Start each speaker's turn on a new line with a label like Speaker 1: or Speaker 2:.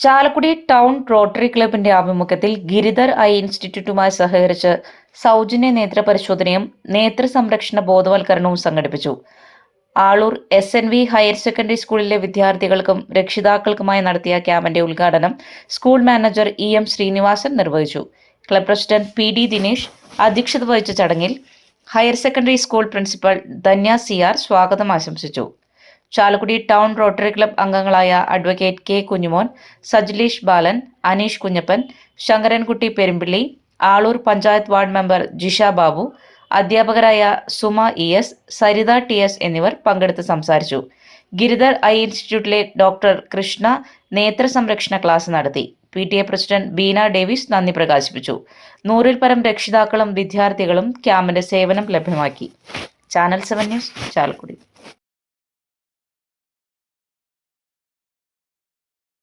Speaker 1: Chalakudy town rotary ക്ലബിന്റെ ആഭിമുഖ്യത്തിൽ Giridhar I ഇൻസ്റ്റിറ്റ്യൂട്ടുമായി സഹകരിച്ച് സൗജന്യ നേത്ര പരിശോധനയും നേത്ര സംരക്ഷണ ബോധവൽക്കരണവും സംഘടിപ്പിച്ചു. Aloor S N V higher secondary സ്കൂളിലെ വിദ്യാർത്ഥികൾക്കും രക്ഷിതാക്കൾക്കുമായി നടത്തിയ ക്യാമ്പിന്റെ ഉദ്ഘാടനം school manager E M Sreenivasan നിർവഹിച്ചു. Club president P D Dinesh അധ്യക്ഷത വഹിച്ച ചടങ്ങിൽ higher secondary school principal Dhanya C R സ്വാഗതം ആശംസിച്ചു. ചാലക്കുടി ടൗൺ റോട്ടറി ക്ലബ് അംഗങ്ങളായ advocate K Kunjumon Sajleesh Balan Aneesh Kunjappan Sankarankutty Perumpilly Aloor panchayat ward member Jisha Babu അധ്യാപകരായ Suma E S Saritha T S എന്നിവർ പങ്കെടുത്ത് സംസാരിച്ചു. Giridhar I ഇൻസ്റ്റിറ്റ്യൂട്ടിലെ doctor Krishna നേത്ര സംരക്ഷണ ക്ലാസ് നടത്തി. P T A president Beena Davis നന്ദി പ്രകാശിപ്പിച്ചു. നൂറിൽ പരം രക്ഷിതാക്കളും വിദ്യാർത്ഥികളും ക്യാമ്പിന്റെ സേവനം ലഭ്യമാക്കി. Channel seven news Chalakudy.